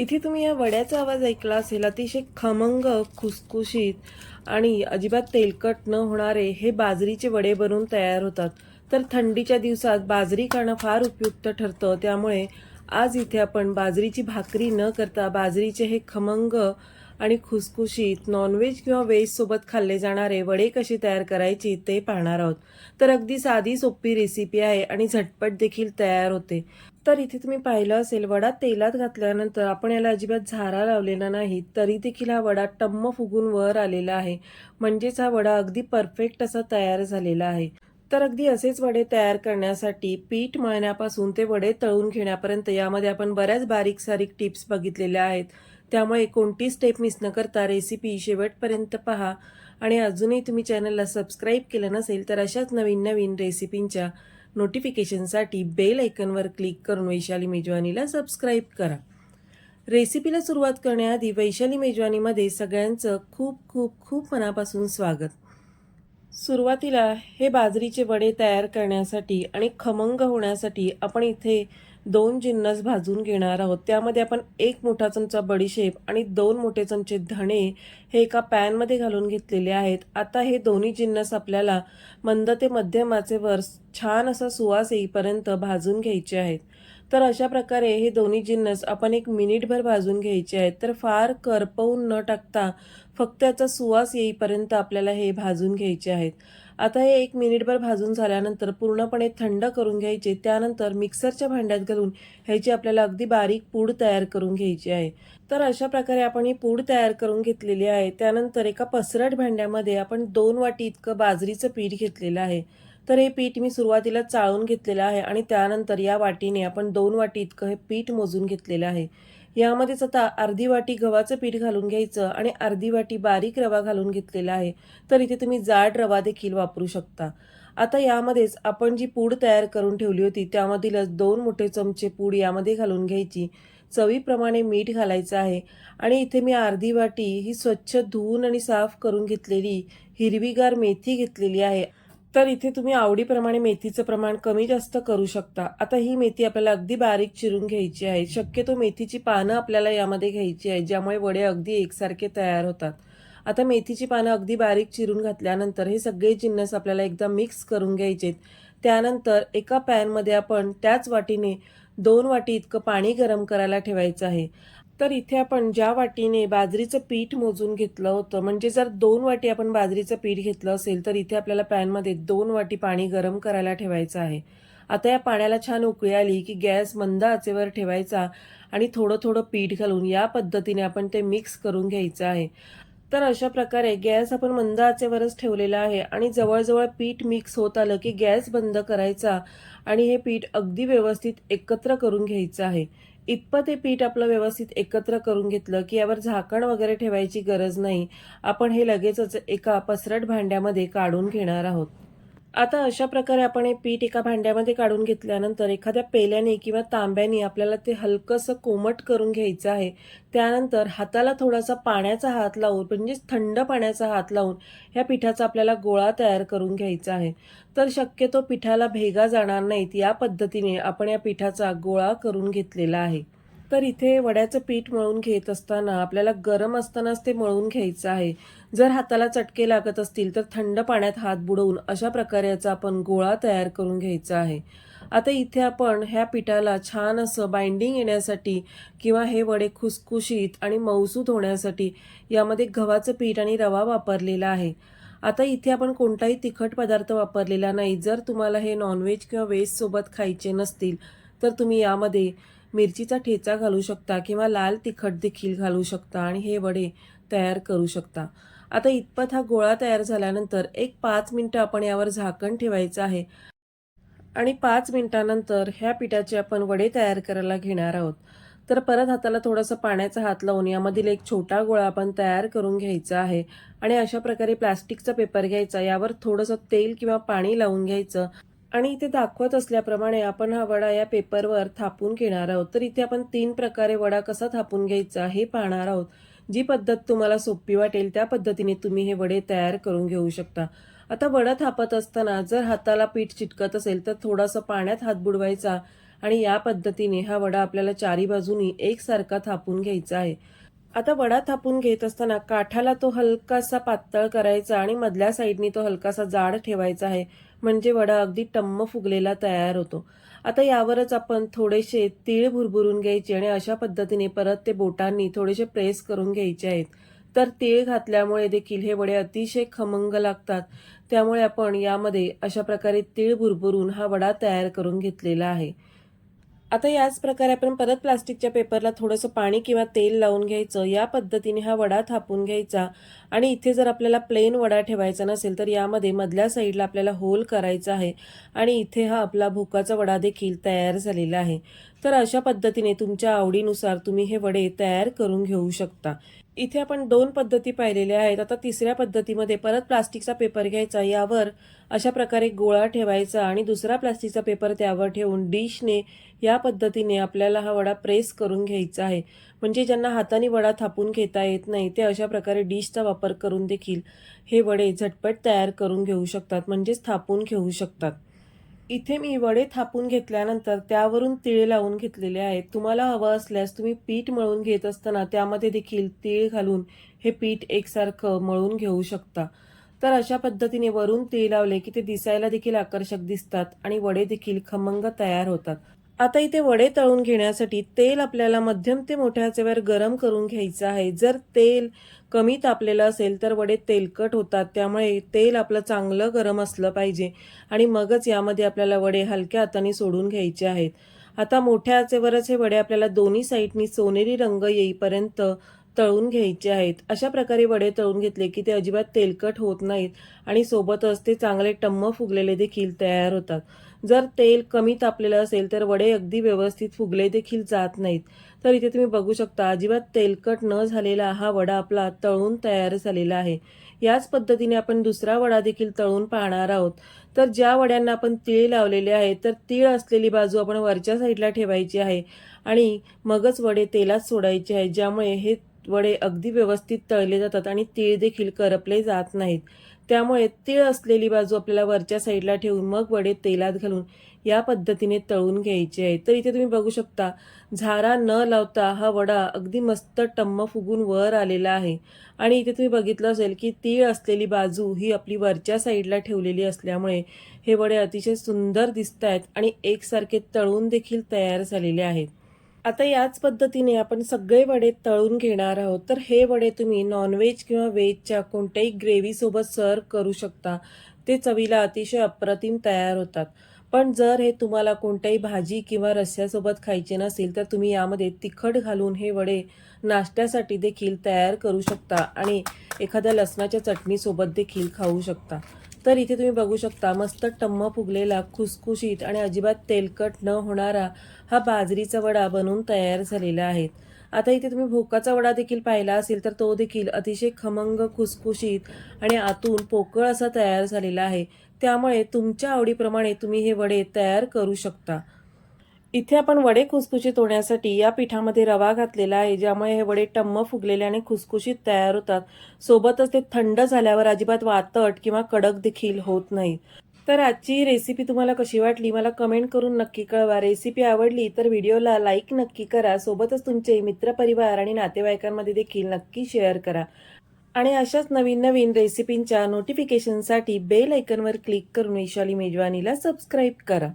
इथे तुम्ही या वड्याचा आवाज ऐकला असेल अतिशय खमंग खुसखुशीत आणि अजिबात तेलकट न होणारे हे बाजरीचे वडे बनवून तयार होतात. तर थंडीच्या दिवसात बाजरी खाणं फार उपयुक्त ठरतं. त्यामुळे आज इथे आपण बाजरीची भाकरी न करता बाजरीचे हे खमंग आणि खुसखुशीत नॉनव्हेज किंवा व्हेजसोबत खाल्ले जाणारे वडे कसे तयार करायची ते पाहणार आहोत. तर अगदी साधी सोपी रेसिपी आहे आणि झटपट देखील तयार होते. तर इथे तुम्ही पाहिलं असेल वडा तेलात घातल्यानंतर आपण याला अजिबात झारा लावलेला नाही तरी देखील हा वडा टम्म फुगून वर आलेला आहे. म्हणजेच हा वडा अगदी परफेक्ट असा तयार झालेला आहे. तर अगदी असेच वडे तयार करण्यासाठी पीठ मळण्यापासून ते वडे तळून घेण्यापर्यंत यामध्ये आपण बऱ्याच बारीक सारीक टिप्स बघितलेल्या आहेत. त्यामुळे कोणती स्टेप मिस न करता रेसिपी शेवटपर्यंत पहा. आणि अजूनही तुम्ही चॅनलला सबस्क्राईब केलं नसेल तर अशाच नवीन नवीन रेसिपींच्या नोटिफिकेशनसाठी बेल ऐकनवर क्लिक करून वैशाली मेजवानीला सबस्क्राईब करा. रेसिपीला सुरुवात करण्याआधी वैशाली मेजवानीमध्ये सगळ्यांचं खूप खूप खूप मनापासून स्वागत. सुरुवातीला हे बाजरीचे वडे तयार करण्यासाठी आणि खमंग होण्यासाठी आपण इथे दोन जिन्नस भाजून घेणार आहोत. त्यामध्ये आपण एक मोठा चमचा बडीशेप आणि दोन मोठे चमचे धणे हे एका पॅनमध्ये घालून घेतलेले आहेत. आता हे दोन्ही जिन्नस आपल्याला मंद ते मध्यम आचेवर छान असा सुवास येईपर्यंत भाजून घ्यायचे आहेत. तर अशा प्रकारे हे दोन्ही जिन्नस आपण एक मिनिटभर भाजून घ्यायचे आहेत. तर फार करपवून न टाकता फक्त याचा सुवास येईपर्यंत आपल्याला हे भाजून घ्यायचे आहेत. आता हे एक मिनिटभर भाजून झाल्यानंतर पूर्णपणे थंड करून घ्यायचे. त्यानंतर मिक्सरच्या भांड्यात घालून ह्याची आपल्याला अगदी बारीक पूड तयार करून घ्यायची आहे. तर अशा प्रकारे आपण ही पूड तयार करून घेतलेली आहे. त्यानंतर एका पसरट भांड्यामध्ये आपण दोन वाटी इतकं बाजरीचं पीठ घेतलेलं आहे. तर हे पीठ मी सुरुवातीला चाळून घेतलेलं आहे आणि त्यानंतर या वाटीने आपण दोन वाटी इतकं हे पीठ मोजून घेतलेलं आहे. यामध्येच आता अर्धी वाटी गव्हाचं पीठ घालून घ्यायचं आणि अर्धी वाटी बारीक रवा घालून घेतलेला आहे. तर इथे तुम्ही जाड रवा देखील वापरू शकता. आता यामध्येच आपण जी पूड तयार करून ठेवली होती त्यामधीलच दोन मोठे चमचे पूड यामध्ये घालून घ्यायची. चवीप्रमाणे मीठ घालायचं आहे आणि इथे मी अर्धी वाटी ही स्वच्छ धुवून आणि साफ करून घेतलेली हिरवीगार मेथी घेतलेली आहे. तर इथे तुम्ही आवडीप्रमाणे मेथीचं प्रमाण कमी जास्त करू शकता. आता ही मेथी आपल्याला अगदी बारीक चिरून घ्यायची आहे. शक्यतो मेथीची पानं आपल्याला यामध्ये घ्यायची आहे ज्यामुळे वडे अगदी एकसारखे तयार होतात. आता मेथीची पानं अगदी बारीक चिरून घातल्यानंतर हे सगळे जिन्नस आपल्याला एकदा मिक्स करून घ्यायचेत. त्यानंतर एका पॅनमध्ये आपण त्याच वाटीने दोन वाटी इतकं पाणी गरम करायला ठेवायचं आहे. तर इथे आपण ज्या वाटीने बाजरीचं पीठ मोजून घेतलं होतं म्हणजे जर दोन वाटी आपण बाजरीचं पीठ घेतलं असेल तर इथे आपल्याला पॅनमध्ये दोन वाटी पाणी गरम करायला ठेवायचं आहे. आता या पाण्याला छान उकळी आली की गॅस मंद आचेवर ठेवायचा आणि थोडं थोडं पीठ घालून या पद्धतीने आपण ते मिक्स करून घ्यायचं आहे. तर अशा प्रकारे गॅस आपण मंद आचेवरच ठेवलेला आहे आणि जवळजवळ पीठ मिक्स होत आलं की गॅस बंद करायचा आणि हे पीठ अगदी व्यवस्थित एकत्र करून घ्यायचं आहे. इतपत हे पीठ आपलं व्यवस्थित एकत्र करून घेतलं की यावर झाकण वगैरे ठेवायची गरज नाही. आपण हे लगेचच एका पसरट भांड्यामध्ये काढून घेणार आहोत. आता अशा प्रकारे आपण हे पीठ एका भांड्यामध्ये काढून घेतल्यानंतर एखाद्या पेल्याने किंवा तांब्याने आपल्याला ते हलकंसं कोमट करून घ्यायचं आहे. त्यानंतर हाताला थोडासा पाण्याचा हात लावून म्हणजेच थंड पाण्याचा हात लावून ह्या पिठाचा आपल्याला गोळा तयार करून घ्यायचा आहे. तर शक्यतो पिठाला भेगा जाणार नाहीत या पद्धतीने आपण या पिठाचा गोळा करून घेतलेला आहे. तर इथे वड्याचं पीठ मळून घेत असताना आपल्याला गरम असतानाच ते मळून घ्यायचं आहे. जर हाताला चटके लागत असतील तर थंड पाण्यात हात बुडवून अशा प्रकारे याचा आपण गोळा तयार करून घ्यायचा आहे. आता इथे आपण ह्या पिठाला छान असं बाइंडिंग येण्यासाठी किंवा हे वडे खुसखुशीत आणि मौसूत होण्यासाठी यामध्ये गव्हाचं पीठ आणि रवा वापरलेला आहे. आता इथे आपण कोणताही तिखट पदार्थ वापरलेला नाही. जर तुम्हाला हे नॉनव्हेज किंवा व्हेजसोबत खायचे नसतील तर तुम्ही यामध्ये मिरचीचा ठेचा घालू शकता किंवा लाल तिखट देखील घालू शकता आणि हे वडे तयार करू शकता. आता इतपत हा गोळा तयार झाल्यानंतर एक पाच मिनटं आपण यावर झाकण ठेवायचं आहे. आणि पाच मिनटानंतर ह्या पिठाचे आपण वडे तयार करायला घेणार आहोत. तर परत हाताला थोडंसं पाण्याचा हात लावून यामधील एक छोटा गोळा आपण तयार करून घ्यायचा आहे. आणि अशा प्रकारे प्लास्टिकचा पेपर घ्यायचा यावर थोडंसं तेल किंवा पाणी लावून घ्यायचं. आणि इथे दाखवत असल्याप्रमाणे आपण हा वडा या पेपरवर थापून घेणार आहोत. तर इथे आपण तीन प्रकारे वडा कसा थापून घ्यायचा हे पाहणार आहोत. जी पद्धत तुम्हाला सोपी वाटेल त्या पद्धतीने तुम्ही हे वडे तयार करून घेऊ शकता. आता वडा थापत असताना जर हाताला पीठ चिटकत असेल तर थोडासा पाण्यात हात बुडवायचा आणि या पद्धतीने हा वडा आपल्याला चारी बाजूनी एकसारखा थापून घ्यायचा आहे. आता वडा थापून घेत असताना काठाला तो हलकासा पातळ करायचा आणि मधल्या साईडनी तो हलकासा जाड ठेवायचा आहे. म्हणजे वडा अगदी टम्म फुगलेला तयार होतो. आता यावरच आपण थोडेसे तीळ भुरभुरून घ्यायचे आणि अशा पद्धतीने परत ते बोटांनी थोडेसे प्रेस करून घ्यायचे आहेत. तर तीळ घातल्यामुळे देखील हे वडे अतिशय खमंग लागतात. त्यामुळे आपण यामध्ये अशा प्रकारे तीळ भुरभुरून हा वडा तयार करून घेतलेला आहे. आता याच प्रकारे आपण परत प्लास्टिकच्या पेपरला थोडंसं पाणी किंवा तेल लावून घ्यायचं. या पद्धतीने हा वडा थापून घ्यायचा. आणि इथे जर आपल्याला प्लेन वडा ठेवायचा नसेल तर यामध्ये मधल्या साईडला आपल्याला होल करायचा आहे. आणि इथे हा आपला भुकाचा वडा देखील तयार झालेला आहे. तर अशा पद्धतीने तुमच्या आवडीनुसार तुम्ही हे वडे तयार करून घेऊ शकता. इथे आपण दोन पद्धती पाहिलेल्या आहेत. आता तिसऱ्या पद्धतीमध्ये परत प्लास्टिकचा पेपर घ्यायचा यावर अशा प्रकारे गोळा ठेवायचा आणि दुसरा प्लास्टिकचा पेपर त्यावर ठेवून डिशने या पद्धतीने आपल्याला हा वडा प्रेस करून घ्यायचा आहे. म्हणजे ज्यांना हाताने वडा थापून घेता येत नाही ते अशा प्रकारे डिशचा वापर करून देखील हे वडे झटपट तयार करून घेऊ शकतात म्हणजेच थापून घेऊ शकतात. इथे मी वडे थापून घेतल्यानंतर त्यावरून तीळ लावून घेतलेले आहेत. तुम्हाला हवं असल्यास तुम्ही पीठ मळून घेत असताना त्यामध्ये देखील तीळ घालून हे पीठ एकसारखं मळून घेऊ शकता. तर अशा पद्धतीने वरून तीळ लावले की ते दिसायला देखील आकर्षक दिसतात आणि वडे देखील खमंग तयार होतात. आता इथे वडे तळून घेण्यासाठी तेल आपल्याला मध्यम ते मोठ्या आचेवर गरम करून घ्यायचं आहे. जर तेल कमी तापलेलं असेल तर वडे तेलकट होतात. त्यामुळे तेल आपलं चांगलं गरम असलं पाहिजे आणि मगच यामध्ये आपल्याला वडे हलक्या हाताने सोडून घ्यायचे आहेत. आता मोठ्या आचेवरच हे वडे आपल्याला दोन्ही साईडनी सोनेरी रंग येईपर्यंत तळून घ्यायचे आहेत. अशा प्रकारे वडे तळून घेतले की ते अजिबात तेलकट होत नाहीत आणि सोबतच ते चांगले टम्म फुगलेले देखील तयार होतात. जर तेल कमी तापलेलं असेल तर वडे अगदी व्यवस्थित फुगले देखील जात नाहीत. तर इथे तुम्ही बघू शकता अजिबात तेलकट न झालेला हा वडा आपला तळून तयार झालेला आहे. याच पद्धतीने आपण दुसरा वडा देखील तळून पाहणार आहोत. तर ज्या वड्यांना आपण तीळ लावलेले आहे तर तीळ असलेली बाजू आपण वरच्या साईडला ठेवायची आहे आणि मगच वडे तेलात सोडायचे आहे ज्यामुळे हे वडे अगदी व्यवस्थित तळले जातात आणि तीळ देखील करपले जात नाहीत. त्यामुळे तीळ असलेली बाजू आपल्याला वरच्या साईडला ठेवून मग वडे तेलात घालून या पद्धतीने तळून घ्यायचे आहे. तर इथे तुम्ही बघू शकता झारा न लावता हा वडा अगदी मस्त टम्म फुगून वर आलेला आहे. आणि इथे तुम्ही बघितलं असेल की तीळ असलेली बाजू ही आपली वरच्या साईडला ठेवलेली असल्यामुळे हे वडे अतिशय सुंदर दिसत आहेत आणि एकसारखे तळून देखील तयार झालेले आहेत. आता याच पद्धतीने आपण सगळे वडे तळून घेणार आहोत. तर हे वडे तुम्ही नॉनव्हेज किंवा व्हेजच्या कोणत्याही ग्रेव्हीसोबत सर्व करू शकता. ते चवीला अतिशय अप्रतिम तयार होतात. पण जर हे तुम्हाला कोणत्याही भाजी किंवा रस्स्यासोबत खायचे नसेल तर तुम्ही यामध्ये तिखट घालून हे वडे नाश्त्यासाठी देखील तयार करू शकता आणि एखाद्या लसणाच्या चटणीसोबत देखील खाऊ शकता. तर इथे तुम्ही बघू शकता मस्त टम्म फुगलेला खुसखुशीत आणि अजिबात तेलकट न होणारा हा बाजरीचा वडा बनवून तयार झालेला आहे. आता इथे तुम्ही भोकाचा वडा देखील पाहिला असेल तर तो देखील अतिशय खमंग खुसखुशीत आणि आतून पोकळ असा तयार झालेला आहे. त्यामुळे तुमच्या आवडीप्रमाणे तुम्ही हे वडे तयार करू शकता. इथे आपण वडे खुसखुशीत होण्यासाठी या पिठामध्ये रवा घातलेला आहे ज्यामुळे हे वडे टम्म फुगलेले आणि खुसखुशीत तयार होतात. सोबतच ते थंड झाल्यावर अजिबात वातट किंवा कडक देखील होत नाही. तर आजची रेसिपी तुम्हाला कशी वाटली? मला कमेंट करून नक्की कळवा. रेसिपी आवडली तर व्हिडिओला लाईक नक्की करा. सोबतच तुमचे मित्रपरिवार आणि नातेवाईकांमध्ये देखील नक्की शेअर करा. आणि अशाच नवीन नवीन रेसिपींच्या नोटिफिकेशनसाठी बेल ऐकनवर क्लिक करून विशाली मेजवानीला सबस्क्राईब करा.